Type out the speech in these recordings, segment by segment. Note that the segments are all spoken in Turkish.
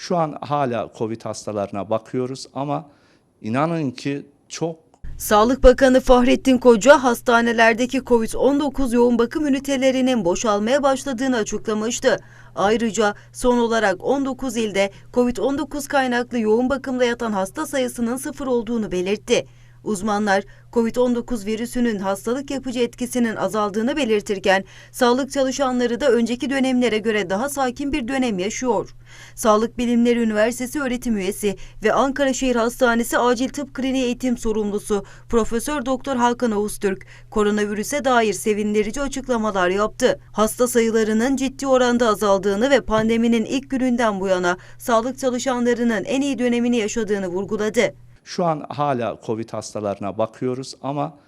Şu an hala Covid hastalarına bakıyoruz ama inanın ki çok Sağlık Bakanı Fahrettin Koca hastanelerdeki COVID-19 yoğun bakım ünitelerinin boşalmaya başladığını açıklamıştı. Ayrıca son olarak 19 ilde COVID-19 kaynaklı yoğun bakımda yatan hasta sayısının sıfır olduğunu belirtti. Uzmanlar COVID-19 virüsünün hastalık yapıcı etkisinin azaldığını belirtirken sağlık çalışanları da önceki dönemlere göre daha sakin bir dönem yaşıyor. Sağlık Bilimleri Üniversitesi öğretim üyesi ve Ankara Şehir Hastanesi Acil Tıp Kliniği eğitim sorumlusu Profesör Doktor Hakan Ağustürk koronavirüse dair sevindirici açıklamalar yaptı. Hasta sayılarının ciddi oranda azaldığını ve pandeminin ilk gününden bu yana sağlık çalışanlarının en iyi dönemini yaşadığını vurguladı. Şu an hala Covid hastalarına bakıyoruz ama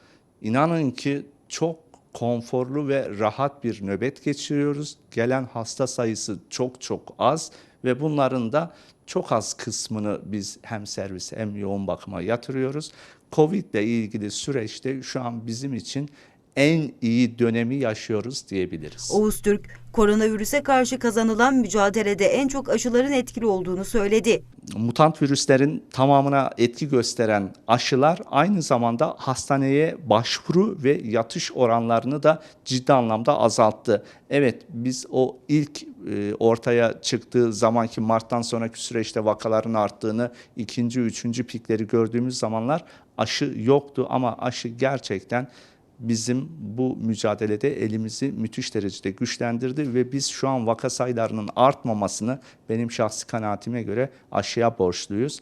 inanın ki çok konforlu ve rahat bir nöbet geçiriyoruz. Gelen hasta sayısı çok çok az ve bunların da çok az kısmını biz hem servis hem yoğun bakıma yatırıyoruz. Covid ile ilgili süreçte şu an bizim için en iyi dönemi yaşıyoruz diyebiliriz. Oğuz Türk, koronavirüse karşı kazanılan mücadelede en çok aşıların etkili olduğunu söyledi. mutant virüslerin tamamına etki gösteren aşılar aynı zamanda hastaneye başvuru ve yatış oranlarını da ciddi anlamda azalttı. Evet biz o ilk e, ortaya çıktığı zamanki Mart'tan sonraki süreçte vakaların arttığını, ikinci, üçüncü pikleri gördüğümüz zamanlar aşı yoktu ama aşı gerçekten bizim bu mücadelede elimizi müthiş derecede güçlendirdi ve biz şu an vaka sayılarının artmamasını benim şahsi kanaatime göre aşıya borçluyuz.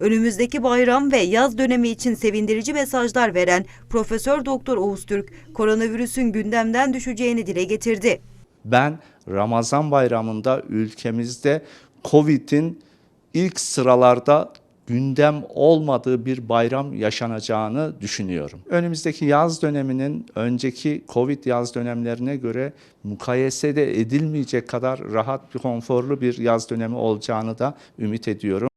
Önümüzdeki bayram ve yaz dönemi için sevindirici mesajlar veren Profesör Doktor Oğuz Türk, koronavirüsün gündemden düşeceğini dile getirdi. Ben Ramazan bayramında ülkemizde Covid'in ilk sıralarda gündem olmadığı bir bayram yaşanacağını düşünüyorum. Önümüzdeki yaz döneminin önceki Covid yaz dönemlerine göre mukayesede edilmeyecek kadar rahat bir konforlu bir yaz dönemi olacağını da ümit ediyorum.